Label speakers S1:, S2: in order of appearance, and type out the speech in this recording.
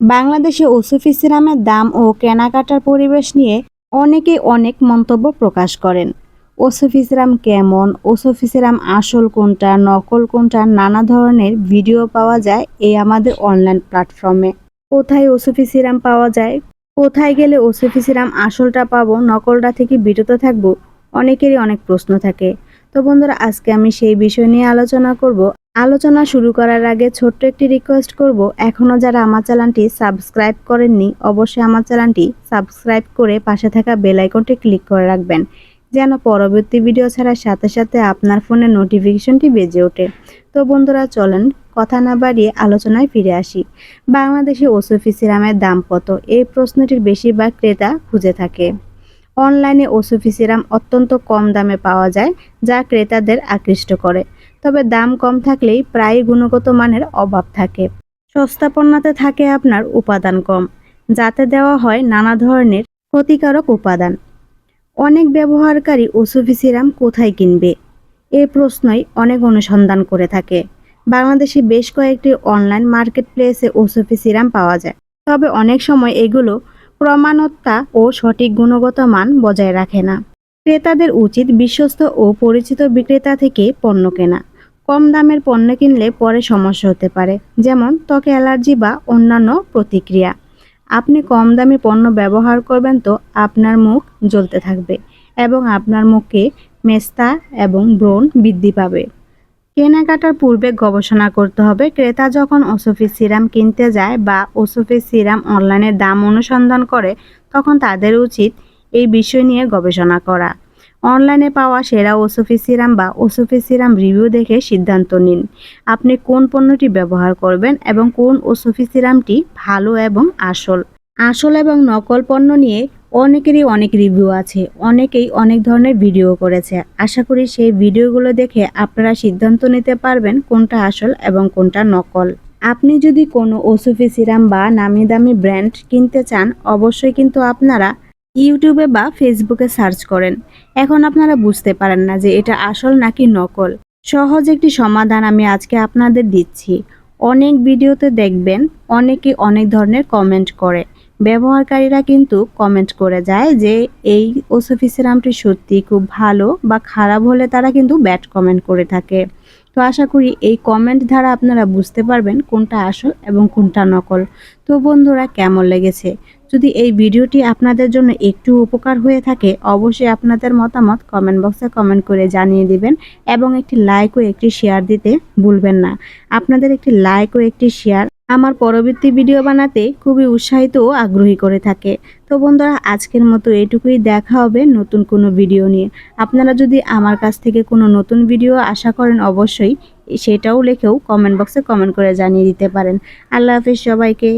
S1: বাংলাদেশে ওসুফি সিরামের দাম ও কেনাকাটার পরিবেশ নিয়ে অনেকেই অনেক মন্তব্য প্রকাশ করেন। ওসুফি সিরাম কেমন? ওসুফি সিরাম আসল কোনটা? নকল কোনটা? নানা ধরনের ভিডিও পাওয়া যায় এই আমাদের অনলাইন প্ল্যাটফর্মে। কোথায় ওসুফি সিরাম পাওয়া যায়? কোথায় গেলে ওসুফি সিরাম আসলটা পাবো? নকলটা থেকে বিরত থাকব? অনেকেরই অনেক প্রশ্ন থাকে। তো বন্ধুরা, আজকে আমি সেই বিষয় নিয়ে আলোচনা করব। আলোচনা শুরু করার আগে ছোট্ট একটি রিকোয়েস্ট করব। এখনও যারা আমার চ্যানেলটি সাবস্ক্রাইব করেননি, অবশ্যই আমার চ্যানেলটি সাবস্ক্রাইব করে পাশে থাকা বেল আইকনটি ক্লিক করে রাখবেন, যেন পরবর্তী ভিডিও ছাড়ার সাথে সাথে আপনার ফোনে নোটিফিকেশনটি বেজে ওঠে। তো বন্ধুরা, চলেন কথা না বাড়িয়ে আলোচনায় ফিরে আসি। বাংলাদেশে ওসফি সিরামের দাম কত? এই প্রশ্নটির বেশিরভাগ ক্রেতা খুঁজে থাকে। অনলাইনে ওসফি সিরাম অত্যন্ত কম দামে পাওয়া যায়, যা ক্রেতাদের আকৃষ্ট করে। তবে দাম কম থাকলেই প্রায় গুণগত মানের অভাব থাকে। সস্তা পণ্যতে থাকে আপনার উপাদান কম, যাতে দেওয়া হয় নানা ধরনের ক্ষতিকারক উপাদান। অনেক ব্যবহারকারী ওসুফি সিরাম কোথায় কিনবে? এ প্রশ্নই অনেক অনুসন্ধান করে থাকে। বাংলাদেশে বেশ কয়েকটি অনলাইন মার্কেট প্লেসে ওসুফি সিরাম পাওয়া যায়। তবে অনেক সময় এগুলো প্রমাণতা ও সঠিক গুণগত মান বজায় রাখে না। ক্রেতাদের উচিত বিশ্বস্ত ও পরিচিত বিক্রেতা থেকে পণ্য কেনা। কম দামের পণ্য কিনলে পরে সমস্যা হতে পারে, যেমন ত্বকে অ্যালার্জি বা অন্যান্য প্রতিক্রিয়া। আপনি কম দামি পণ্য ব্যবহার করবেন তো আপনার মুখ জ্বলতে থাকবে এবং আপনার মুখে মেস্তা এবং ব্রণ বৃদ্ধি পাবে। কেনাকাটার পূর্বে গবেষণা করতে হবে, ক্রেতা যখন ওসফি সিরাম কিনতে যায় বা ওসফি সিরাম অনলাইনে দাম অনুসন্ধান করে, তখন তাদের উচিত এই বিষয় নিয়ে গবেষণা করা। অনলাইনে পাওয়া সেরা ওসফি সিরাম বা ওসফি সিরাম রিভিউ দেখে সিদ্ধান্ত নিন। আপনি কোন পণ্যটি ব্যবহার করবেন এবং কোন ওসফি সিরামটি ভালো এবং আসল? আসল এবং নকল পণ্য নিয়ে অনেকেরই অনেক রিভিউ আছে, অনেকেই অনেক ধরনের ভিডিও করেছে। আশা করি সেই ভিডিওগুলো দেখে আপনারা সিদ্ধান্ত নিতে পারবেন কোনটা আসল এবং কোনটা নকল। আপনি যদি কোনো ওসফি সিরাম বা নামি দামি ব্র্যান্ড কিনতে চান, অবশ্যই কিন্তু আপনারা ইউটিউবে বা ফেসবুকে সার্চ করেন। এখন আপনারা বুঝতে পারেন না যে এটা আসল নাকি নকল। সহজ একটি সমাধান আমি আজকে আপনাদের দিচ্ছি। অনেক ভিডিওতে দেখবেন অনেকে অনেক ধরনের কমেন্ট করে। ব্যবহারকারীরা কিন্তু কমেন্ট করে যায় যে এই ওসফি সিরামটি সত্যি খুব ভালো বা খারাপ হলে তারা কিন্তু ব্যাড কমেন্ট করে থাকে। তো আশা করি এই কমেন্ট দ্বারা আপনারা বুঝতে পারবেন কোনটা আসল এবং কোনটা নকল। তো বন্ধুরা, কেমন লেগেছে? যদি এই ভিডিওটি আপনাদের জন্য একটু উপকার হয়ে থাকে, অবশ্যই আপনাদের মতামত কমেন্ট বক্সে কমেন্ট করে জানিয়ে দিবেন এবং একটি লাইক ও একটি শেয়ার দিতে ভুলবেন না। আপনাদের একটি লাইক ও একটি শেয়ার আমার পরবর্তী ভিডিও বানাতে খুবই উৎসাহিত ও আগ্রহী করে থাকে। তো বন্ধুরা, আজকের মতো এটুকুই দেখা হবে নতুন কোনো ভিডিও নিয়ে। আপনারা যদি আমার কাছ থেকে কোনো নতুন ভিডিও আশা করেন, অবশ্যই সেটাও লেখেও কমেন্ট বক্সে কমেন্ট করে জানিয়ে দিতে পারেন। আল্লাহ হাফিজ সবাইকে।